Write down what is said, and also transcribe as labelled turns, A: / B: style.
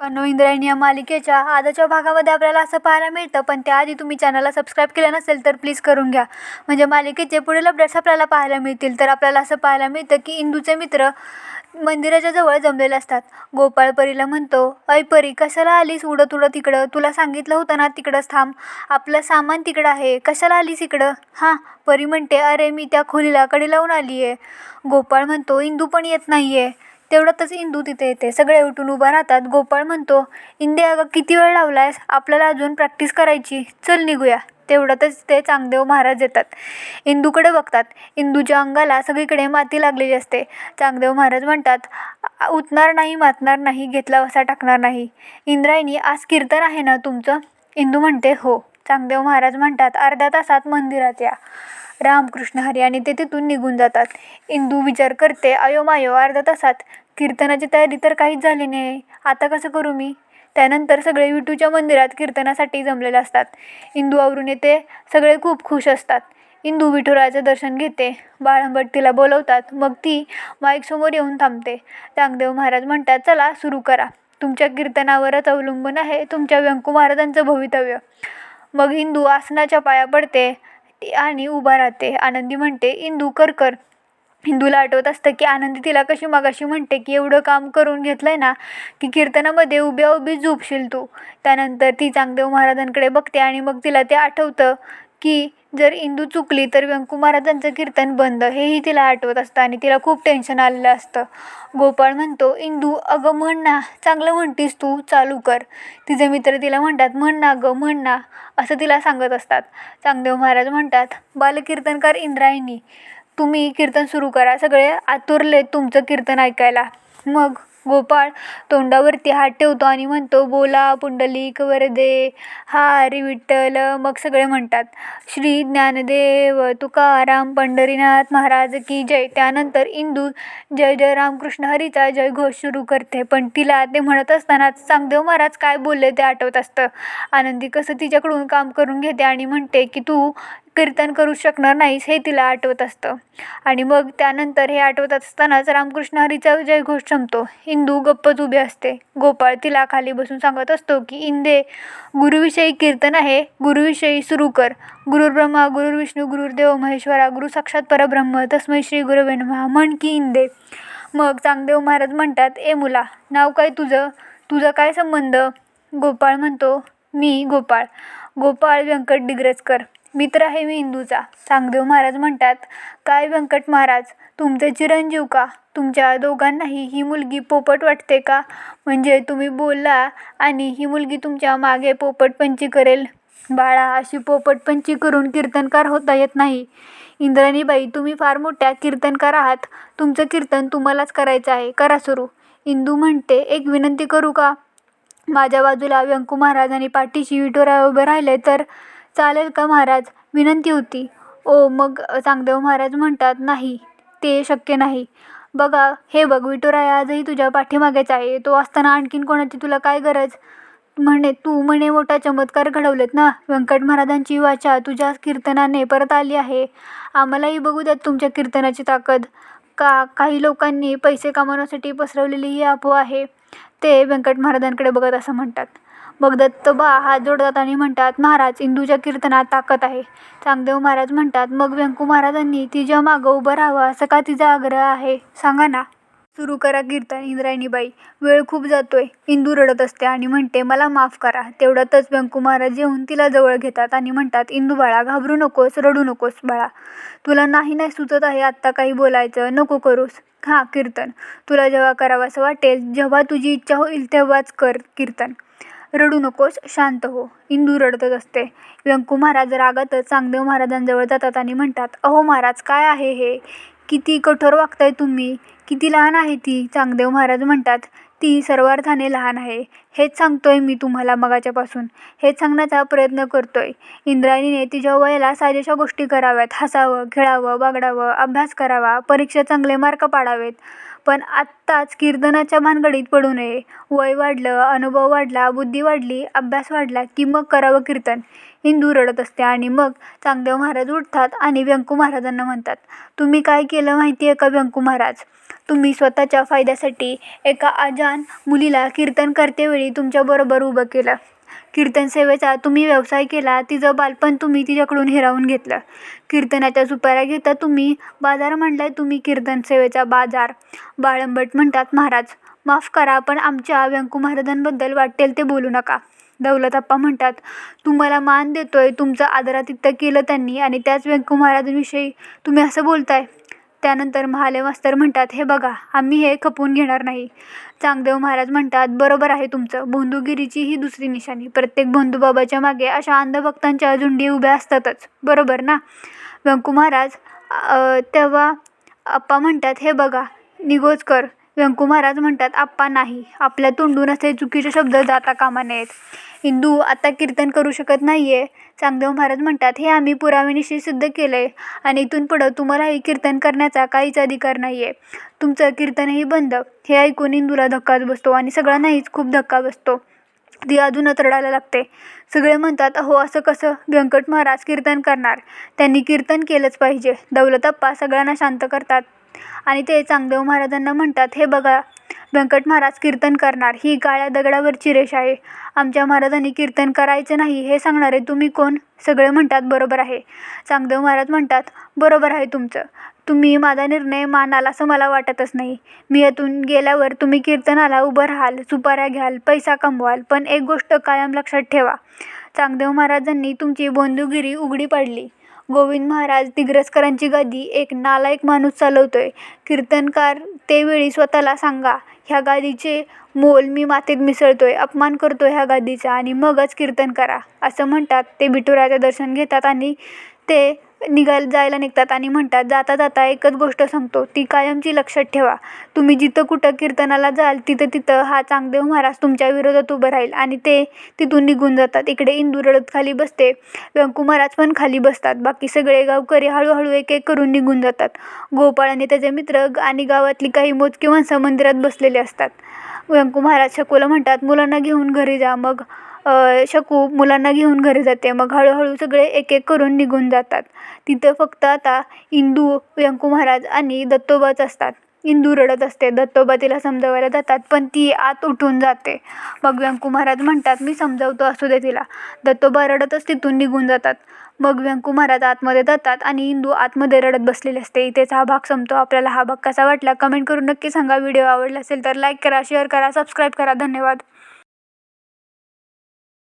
A: अनु इंद्रायणी या मालिकेच्या आजच्या भागामध्ये आपल्याला असं पाहायला मिळतं पण त्याआधी तुम्ही चॅनलला सबस्क्राईब केलं नसेल तर प्लीज करून घ्या. म्हणजे मालिकेचे पुढील अपडेट्स आपल्याला पाहायला मिळतील. तर आपल्याला असं पाहायला मिळतं की इंदूचे मित्र मंदिराच्या जवळ जमलेले असतात. गोपाळ परीला म्हणतो ऐ परी कशाला आलीस? उडत उडत तिकडं तुला सांगितलं होतं ना तिकडंच थांब. आपलं सामान तिकडं आहे. कशाला आलीस इकडं? हां. परी म्हणते अरे मी त्या खोलीला कडे लावून आली आहे गोपाळ म्हणतो इंदू पण येत नाही आहे तेवढ्यातच इंदू तिथे येते. सगळे उठून उभा राहतात. गोपाळ म्हणतो इंदे अगं किती वेळ लावलायस? आपल्याला अजून प्रॅक्टिस करायची. चल निघूया. तेवढ्यातच ते चांगदेव महाराज येतात. इंदूकडे बघतात. इंदूच्या अंगाला सगळीकडे माती लागलेली असते. चांगदेव महाराज म्हणतात उतणार नाही मातणार नाही घेतला वसा टाकणार नाही. इंद्रायणी आज कीर्तन आहे ना तुमचं? इंदू म्हणते हो. चांगदेव महाराज म्हणतात अर्ध्या तासात मंदिरात या. रामकृष्ण हरी आणि ते तिथून निघून जातात. इंदू विचार करते अयोमायो अर्ध्या तासात? कीर्तनाची तयारी तर काहीच झाली नाही. आता कसं करू मी? त्यानंतर सगळे विठूच्या मंदिरात कीर्तनासाठी जमलेले असतात. इंदू आवरून येते सगळे खूप खुश असतात. इंदू विठुरायाचं दर्शन घेते. बाळंबट तिला बोलवतात मग ती माईकसमोर येऊन थांबते. चांगदेव महाराज म्हणतात चला सुरू करा. तुमच्या कीर्तनावरच अवलंबून आहे तुमच्या व्यंकू महाराजांचं भवितव्य. मग इंदू आसनाच्या पाया पडते आणि उभा राहते. आनंदी म्हणते इंदू कर कर. हिंदूला आठवत असतं की आनंदी तिला कशी मगाशी म्हणते की एवढं काम करून घेतलं आहे ना की कीर्तनामध्ये उभ्या उभी झोपशील तू. त्यानंतर ती चांगदेव महाराजांकडे बघते आणि मग तिला ते आठवतं की जर इंदू चुकली तर व्यंकू महाराजांचं कीर्तन बंद हेही तिला आठवत असतं आणि तिला खूप टेन्शन आलेलं असतं. गोपाळ म्हणतो इंदू अगं म्हण ना चांगलं म्हणतीस तू चालू कर. तिचे मित्र तिला म्हणतात म्हण ना गं म्हण ना असं तिला सांगत असतात. चांगदेव महाराज म्हणतात बालकीर्तनकार इंद्रायणी तुम्ही कीर्तन सुरू करा सगळे आतुरले तुमचं कीर्तन ऐकायला. मग गोपाळ तोंडावरती हात ठेवतो आणि म्हणतो बोला पुंडलिक वरदे. हरी विठ्ठल मग सगळे म्हणतात श्री ज्ञानदेव तुकाराम पंढरीनाथ महाराज की जय. त्यानंतर इंदू जय जय रामकृष्ण हरीचा जय घोष सुरू करते. पण तिला ते म्हणत असताना चांगदेव महाराज काय बोलले ते आठवत असतं. आनंदी कसं तिच्याकडून काम करून घेते आणि म्हणते की तू कीर्तन करू शकणार नाहीस हे तिला आठवत असतं. आणि मग त्यानंतर हे आठवत असतानाच रामकृष्ण हरीचा जयघोष संपतो. इंदू गप्पच उभी असते. गोपाळ तिला खाली बसून सांगत असतो की इंदे गुरुविषयी कीर्तन आहे. गुरुविषयी सुरू कर. गुरुर्ब्रह्मा गुरुर्विष्णू गुरुर्देव महेश्वरा गुरु साक्षात परब्रह्म तस्मै श्री गुरुवेनमा नमः. म्हण की इंदे. मग चांगदेव महाराज म्हणतात ए मुला नाव काय तुझं? तुझा काय संबंध? गोपाळ म्हणतो मी गोपाळ. गोपाळ व्यंकट डिग्रजकर. मित्र आहे मी इंदूचा. चांगदेव महाराज म्हणतात काय व्यंकट महाराज तुमचे चिरंजीव का? तुमच्या दोघांनाही ही मुलगी पोपट वाटते का? म्हणजे तुम्ही बोलला आणि ही मुलगी तुमच्या मागे पोपटपंची करेल. बाळा अशी पोपटपंची करून कीर्तनकार होता येत नाही. इंद्राणीबाई तुम्ही फार मोठ्या कीर्तनकार आहात. तुमचं कीर्तन तुम्हालाच करायचं आहे. करा सुरू. इंदू म्हणते एक विनंती करू का? माझ्या बाजूला व्यंकू महाराज आणि पाठीशी विठोरा उभे राहिले तर चालेल का महाराज? विनंती होती. ओ मग चांगदेव महाराज म्हणतात नाही ते शक्य नाही. बघा हे बघ विठुराया आजही तुझ्या पाठीमागेच आहे. तो असताना आणखीन कोणाची तुला काय गरज? म्हणे तू म्हणे मोठा चमत्कार घडवलेत ना. व्यंकट महाराजांची वाचा तुझ्या कीर्तनाने परत आली आहे. आम्हालाही बघू द्यात तुमच्या कीर्तनाची ताकद. का काही लोकांनी पैसे कमावण्यासाठी पसरवलेली ही अफवा आहे. ते व्यंकट महाराजांकडे बघत असं म्हणतात. मग दत्तोबा हात जोडतात आणि म्हणतात महाराज इंदूच्या कीर्तनात ताकद आहे. चांगदेव महाराज म्हणतात मग व्यंकू महाराजांनी तिच्या मागं उभं राहावं असं का तिचा आग्रह आहे? सांगा ना. सुरू करा कीर्तन इंद्रायणीबाई. वेळ खूप जातोय. इंदू रडत असते आणि म्हणते मला माफ करा. तेवढ्यातच व्यंकू महाराज येऊन तिला जवळ घेतात आणि म्हणतात इंदू बाळा घाबरू नकोस रडू नकोस बाळा. तुला नाही नाही सुचत आहे आत्ता काही बोलायचं नको करूस. हां कीर्तन. तुला जेव्हा करावंसं वाटेल जेव्हा तुझी इच्छा होईल तेव्हाच कर कीर्तन. रडू नकोस शांत हो. इंदू रडतच असते. व्यंकू महाराज रागातच चांगदेव महाराजांजवळ जातात आणि म्हणतात अहो महाराज काय आहे हे? किती कठोर वागताय तुम्ही. किती लहान आहे ती. चांगदेव महाराज म्हणतात ती सर्वार्थाने लहान आहे. हेच सांगतोय मी तुम्हाला मगाच्यापासून. हेच सांगण्याचा प्रयत्न करतोय. इंद्रायणीने तिच्या वयाला साजेशा गोष्टी कराव्यात. हसावं खेळावं बागडावं अभ्यास करावा परीक्षा चांगले मार्क पाडावेत. पण आत्ताच कीर्तनाच्या भानगडीत पडू नये. वय वाढलं अनुभव वाढला बुद्धी वाढली अभ्यास वाढला की मग करावं कीर्तन. हिंदू रडत असते आणि मग चांगदेव महाराज उठतात आणि व्यंकू महाराजांना म्हणतात तुम्ही काय केलं माहिती आहे का व्यंकू महाराज? तुम्ही स्वतःच्या फायद्यासाठी एका अजान मुलीला कीर्तन करतेवेळी तुमच्याबरोबर उभं केलं. कीर्तन सेवेचा तुम्ही व्यवसाय केला तिचं बालपण तुम्ही तिच्याकडून हिरावून घेतलं. कीर्तनाच्या सुपाऱ्या घेता तुम्ही. बाजार म्हणलाय तुम्ही कीर्तन सेवेचा बाजार. बाळंबट म्हणतात महाराज माफ करा पण आमच्या व्यंकू महाराजांबद्दल वाटेल ते बोलू नका. दौलतप्पा म्हणतात तुम्हाला मान देतोय तुमचं आदरातिथ्य केलं त्यांनी आणि त्याच व्यंकू महाराजांविषयी तुम्ही असं बोलताय. त्यानंतर महाले मास्तर म्हणतात हे बघा आम्ही हे खपवून घेणार नाही. चांगदेव महाराज म्हणतात बरोबर आहे तुमचं. बोंधुगिरीची ही दुसरी निशाणी. प्रत्येक बोंधूबाबाच्या मागे अशा अंधभक्तांच्या झुंडी उभ्या असतातच. बरोबर ना? व्यंकू महाराज तेव्हा आप्पा म्हणतात हे बघा निगोजकर व्यंकू महाराज म्हणतात आप्पा नाही. आपल्या तोंडून असे चुकीचे शब्द जाता कामा नयेत. हिंदू आता कीर्तन करू शकत नाही आहे चांगदेव महाराज म्हणतात हे आम्ही पुराव्यानिशी सिद्ध केलं आहे आणि इथून पुढं तुम्हालाही कीर्तन करण्याचा काहीच अधिकार नाही आहे तुमचं कीर्तनही बंद. हे ऐकून इंदूला धक्काच बसतो आणि सगळ्यांनाहीच खूप धक्का बसतो. ती अजूनच रडायला लागते. सगळे म्हणतात अहो असं कसं? व्यंकट महाराज कीर्तन करणार. त्यांनी कीर्तन केलंच पाहिजे. दौलतप्पा सगळ्यांना शांत करतात. आणि ते चांगदेव महाराजांना म्हणतात हे बघा व्यंकट महाराज कीर्तन करणार. ही काळ्या दगडावरची रेष आहे. आमच्या महाराजांनी कीर्तन करायचं नाही. हे सांगणारे तुम्ही कोण? सगळे म्हणतात बरोबर आहे. चांगदेव महाराज म्हणतात बरोबर आहे तुमचं. तुम्ही माझा निर्णय मानाल असं मला वाटतच नाही. मी यातून गेल्यावर तुम्ही कीर्तनाला उभं राहाल सुपाऱ्या घ्याल पैसा कमवाल पण एक गोष्ट कायम लक्षात ठेवा. चांगदेव महाराजांनी तुमची बोंधुगिरी उघडी पाडली. गोविंद महाराज दिग्रसकरांची गादी एक नालायक माणूस चालवतोय. कीर्तनकार ते वेळी स्वतःला सांगा ह्या गादीचे मोल मी मातीत मिसळतोय अपमान करतोय ह्या गादीचा आणि मगच कीर्तन करा. असं म्हणतात. ते बिठुराचं दर्शन घेतात आणि ते निघायला जायला निघतात आणि म्हणतात जाता जाता एकच गोष्ट सांगतो ती कायमची लक्षात ठेवा. तुम्ही जिथं कुठं कीर्तनाला जाल तिथं तिथं हा चांगदेव महाराज तुमच्या विरोधात उभं राहील आणि ते तिथून निघून जातात. इकडे इंदू रडत खाली बसते व्यंकू महाराज पण खाली बसतात. बाकी सगळे गावकरी हळूहळू एक एक करून निघून जातात. गोपाळ आणि त्याचे मित्र आणि गावातली काही मोजकी माणसं मंदिरात बसलेले असतात. व्यंकू महाराज शकूला म्हणतात मुलांना घेऊन घरी जा मग शकू मुलांना घेऊन घरी जाते. मग हळूहळू सगळे एक एक करून निघून जातात. तिथं फक्त आता इंदू व्यंकू महाराज आणि दत्तोबाच असतात. इंदू रडत असते. दत्तोबा तिला समजावायला जातात पण ती आत उठून जाते. मग व्यंकू महाराज म्हणतात मी समजावतो असू दे तिला. दत्तोबा रडतच तिथून निघून जातात. मग व्यंकू महाराज आतमध्ये जातात आणि इंदू आतमध्ये रडत बसलेली असते. इथेच हा भाग संपतो. आपल्याला हा भाग कसा वाटला कमेंट करून नक्की सांगा. व्हिडिओ आवडला असेल तर लाईक करा शेअर करा सबस्क्राईब करा. धन्यवाद.